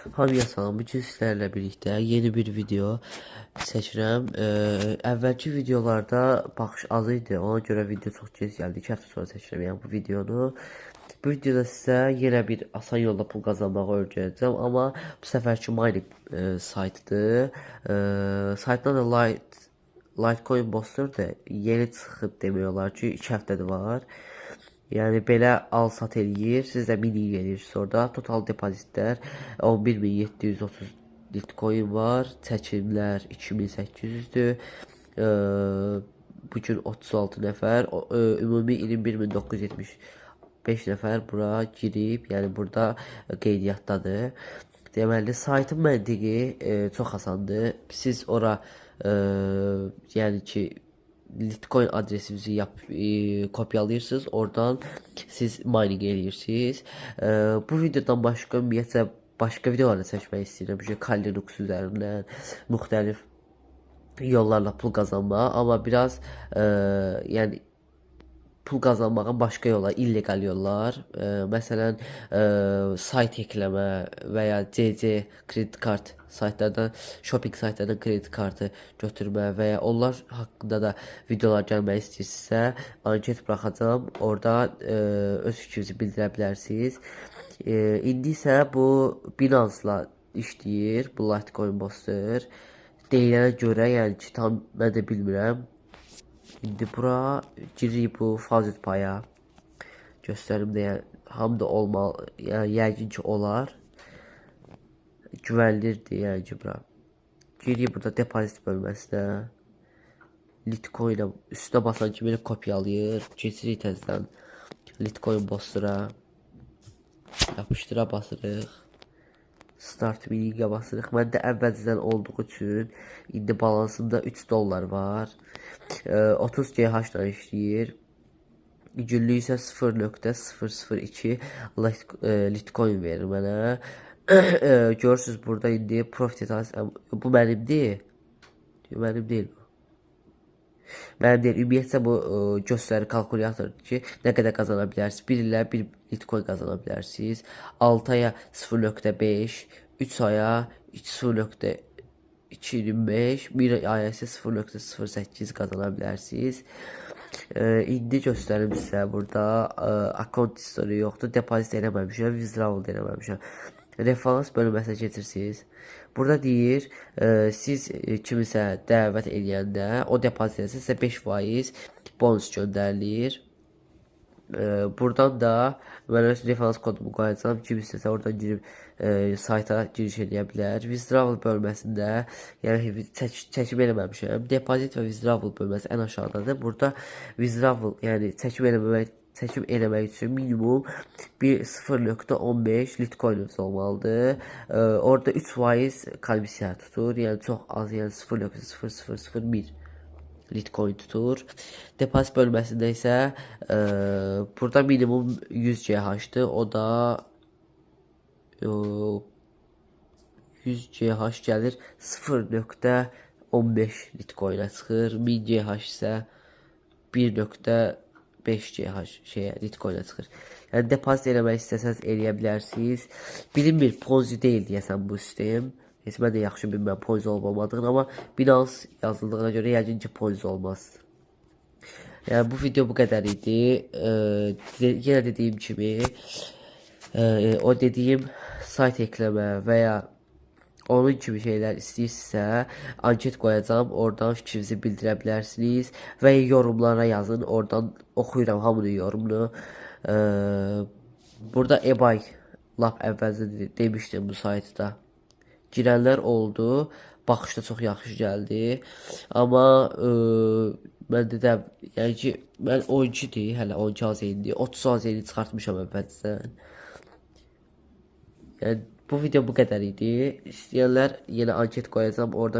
Hamıya salam. Bu gün sizlərlə birlikdə yeni bir video seçirəm. Ee, əvvəlki videolarda baxış az idi. Ona görə video çox gec gəldi. 2 həftə sonra seçirəm yəni bu videonu. Bu videoda sizə yenə bir asan yolla pul qazanmağı öyrədəcəm, amma bu səfərki mining e, saytıdır. E, saytdan da Light Litecoin Booster da yeni çıxıb demək olar ki, 2 həftədir var. Yəni belə al sat eləyir. Siz də mini gelirsiniz orada. Total depozitlər 11730 Litecoin var. Çəkimlər 2800-dür. Ee, bu gün 36 nəfər, e, ümumi 21975 nəfər bura girib, yəni burada qeydiyyatdadır. Deməli, saytın məntiqi e, çox asandır. Siz ora e, yəni ki Litecoin adresinizi yap, e, kopyalayırsınız. Oradan siz mining eləyirsiniz. E, bu videodan başqa ümumiyyətlə başqa videolar da çəkmək istəyirəm. Bu Kali Linux üzərindən müxtəlif yollarla pul qazanma, amma biraz e, yəni pul qazanmağın başqa yollar, illegal yollar, e, məsələn, e, sayt ekləmə və ya CC kredi kart saytlardan, shopping saytlardan kredi kartı götürmə və ya onlar haqqında da videolar gəlmək istəyirsinizsə, anket buraxacağam. Orada e, öz fikrinizi bildirə bilərsiniz. E, indi isə bu Binance-la işləyir, bu Litecoin Booster. Deyilənə görə, yəni ki, tam mən də bilmirəm. İndi bura giririk bu fazit paya. Göstərim deyə hamı da olmalı, yəni yəqin ki olar. Güvənilirdi yəni ki bura. Giririk burada depozit bölməsinə. Litecoin-ə üstünə basan kimi kopyalayır. Keçirik təzədən Litecoin Booster-a. Yapışdıra basırıq. Start miningə basırıq. Məndə əvvəlcədən olduğu üçün indi balansımda 3 dollar var. E, 30 GH ilə işləyir. Günlük isə 0.002 lit- e, Litecoin verir mənə. E, Görürsüz burada indi profit bu mənimdir. Mənim deyil bu. Mənim deyil. Ümumiyyətlə bu ə, göstərir kalkulyatordur ki, nə qədər qazana bilərsiniz. 1 ilə 1 Bitcoin qazana bilərsiniz. 6 aya 0.5, 3 aya 0.25, 1 aya isə 0.08 qazana bilərsiniz. Ə, indi göstərim sizə burada ə, account history yoxdur. Depozit eləməmişəm, withdrawal eləməmişəm. Referans bölməsinə keçirsiniz. Burada deyir, e, siz e, kimisə dəvət edəndə o depozit etsə sizə 5% bonus göndərilir. E, buradan da öz referans kodumu qoyacağam. Kim istəsə oradan girib e, sayta giriş edə bilər. Withdrawal bölməsində, yəni çək, çəkim eləməmişəm. Depozit və withdrawal bölməsi ən aşağıdadır. Burada withdrawal, yəni çəkim eləməmək çəkim eləmək üçün minimum bir 0.15 Litecoin'iniz olmalıdır. Ee, orada 3% komissiya tutur. Yəni çox az, yəni 0.0001 Litecoin tutur. Depozit bölməsində isə e, burada minimum 100 GH-dır. O da e, 100 GH gəlir 0.15 Litecoin-ə çıxır. 1000 GH isə 1.5 GH şeyə Litecoin-ə çıxır. Yəni depozit eləmək istəsəz eləyə bilərsiniz. Bilinmir Ponzi deyil deyəsən bu sistem. Heç mən də yaxşı bilmirəm Ponzi olmamadığını, amma Binance yazıldığına görə yəqin ki Ponzi olmaz. Yəni bu video bu qədər idi. Ee, de- yenə dediyim kimi e, o dediyim sayt ekləmə və ya onun kimi şeylər istəyirsinizsə, anket qoyacağam. Oradan fikrinizi bildirə bilərsiniz və yorumlara yazın. Oradan oxuyuram hamının yorumunu. Ee, burada eBay lap əvvəlcə de- demişdim bu saytda. Girənlər oldu. Baxışda çox yaxşı gəldi. Amma e, məndə də yəni ki mən 12-dir, hələ 12 az indi. 30 az indi çıxartmışam əvvəlcədən. Yəni bu video bu qədər idi. İstəyənlər yenə anket qoyacağam. Orada